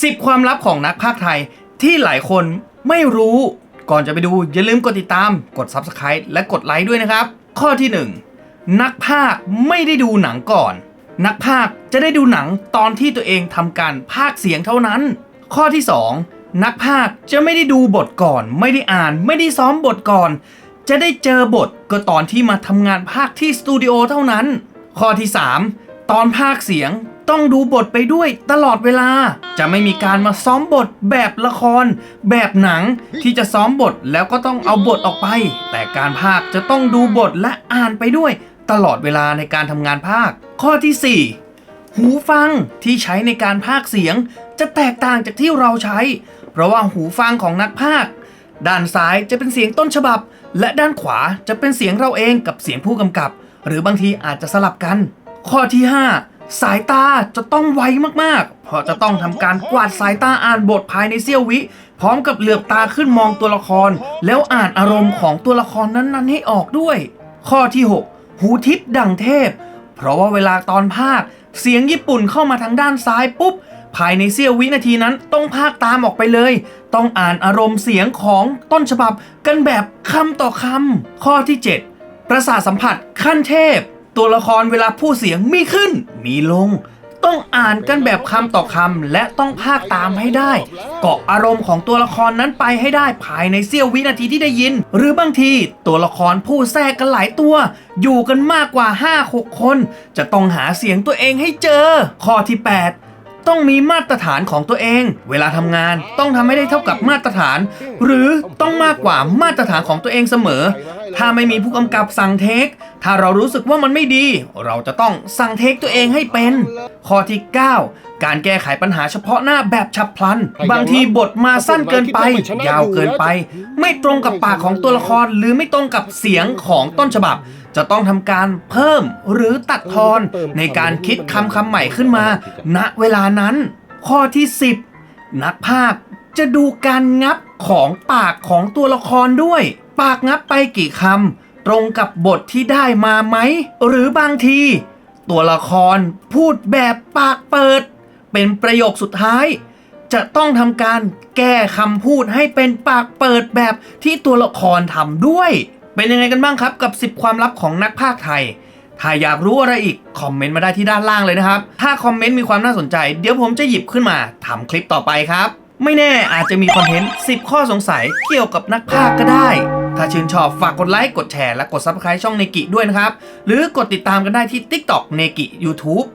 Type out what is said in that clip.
10 ความลับของนักพากย์ไทยที่หลายคนไม่รู้ก่อนจะไปดูอย่าลืมกดติดตาม กด Subscribe และกดไลค์ด้วยนะครับ ข้อที่ 1 นักพากย์ไม่ได้ดูหนังก่อน นักพากย์จะได้ดูหนังตอนที่ตัวเองทำการพากเสียงเท่านั้น ข้อที่ 2 นักพากย์จะไม่ได้ดูบทก่อน ไม่ได้อ่าน ไม่ได้ซ้อมบทก่อน จะได้เจอบทก็ตอนที่มาทำงานพากที่สตูดิโอเท่านั้น ข้อที่ 3 ตอนพากเสียง ต้องดูบทไปด้วยตลอดเวลา จะไม่มีการมาซ้อมบทแบบละคร แบบหนังที่จะซ้อมบทแล้วก็ต้องเอาบทออกไป แต่การพากจะต้องดูบทและอ่านไปด้วย ตลอดเวลาในการทำงานพากย์ข้อที่ 4 หูฟังที่ใช้ในการพากเสียง จะแตกต่างจากที่เราใช้ เพราะว่าหูฟังของนักพากด้านซ้ายจะเป็นเสียงต้นฉบับ และด้านขวาจะเป็นเสียงเราเองกับเสียงผู้กำกับ หรือบางทีอาจจะสลับกัน ข้อที่ 5 สายตาจะต้องไวมากๆ เพราะจะต้องทำการกวาดสายตาอ่านบทภายในเสี้ยววิ พร้อมกับเหลือบตาขึ้นมองตัวละคร แล้วอ่านอารมณ์ของตัวละครนั้นๆ ให้ออกด้วย ข้อที่ 6 หูทิพย์ดังเทพ เพราะว่าเวลาตอนภาค เสียงญี่ปุ่นเข้ามาทางด้านซ้ายปุ๊บ ภายในเสี้ยววินาทีนั้นต้องภาคตามออกไปเลย ต้องอ่านอารมณ์เสียงของต้นฉบับกันแบบคำต่อคำข้อที่ 7 ประสาทสัมผัสขั้นเทพ ตัวละครเวลาพูดเสียงมีขึ้น มีลง ต้องอ่านกันแบบคำต่อคำและต้องภาคตามให้ได้ เกาะอารมณ์ของตัวละครนั้นไปให้ได้ภายในเสี้ยววินาทีที่ได้ยิน หรือบางทีตัวละครพูดแทรกกันหลายตัว อยู่กันมากกว่า 5-6 คน จะต้องหาเสียงตัวเองให้เจอ ข้อที่ 8ต้องมีมาตรฐานของตัวเอง เวลาทำงานต้องทำให้ได้เท่ากับมาตรฐาน หรือต้องมากกว่ามาตรฐานของตัวเองเสมอ ถ้าไม่มีผู้กำกับสั่งเทค ถ้าเรารู้สึกว่ามันไม่ดี เราจะต้องสั่งเทคตัวเองให้เป็น ข้อที่ 9 การแก้ไขปัญหาเฉพาะหน้าแบบฉับพลัน บางทีบทมาสั้นเกินไป ยาวเกินไป ไม่ตรงกับปากของตัวละครหรือไม่ตรงกับเสียงของต้นฉบับ จะต้องทำการเพิ่มหรือตัดทอนในการคิดคำคำใหม่ขึ้นมา ณเวลานั้น ข้อที่ 10 นักภาคจะดูการงับของปากของตัวละครด้วย ปากงับไปกี่คำตรงกับบทที่ได้มาไหม หรือบางที ตัวละครพูดแบบปากเปิด เป็นประโยคสุดท้าย จะต้องทำการแก้คำพูดให้เป็นปากเปิดแบบที่ตัวละครทำด้วย เป็นยังไงกันบ้างครับกับ 10 ความลับของนักพากย์ไทยถ้าอยากรู้อะไรอีก คอมเมนต์มาได้ที่ด้านล่างเลยนะครับ ถ้าคอมเมนต์มีความน่าสนใจ เดี๋ยวผมจะหยิบขึ้นมาทำคลิปต่อไปครับ ไม่แน่อาจจะมีคอนเทนต์ 10 ข้อสงสัยเกี่ยวกับนักพากย์ก็ได้ ถ้าชื่นชอบฝากกดไลค์ กดแชร์ และกด Subscribe ช่องเนกิด้วยนะครับ หรือกดติดตามกันได้ที่ TikTok เนกิ YouTube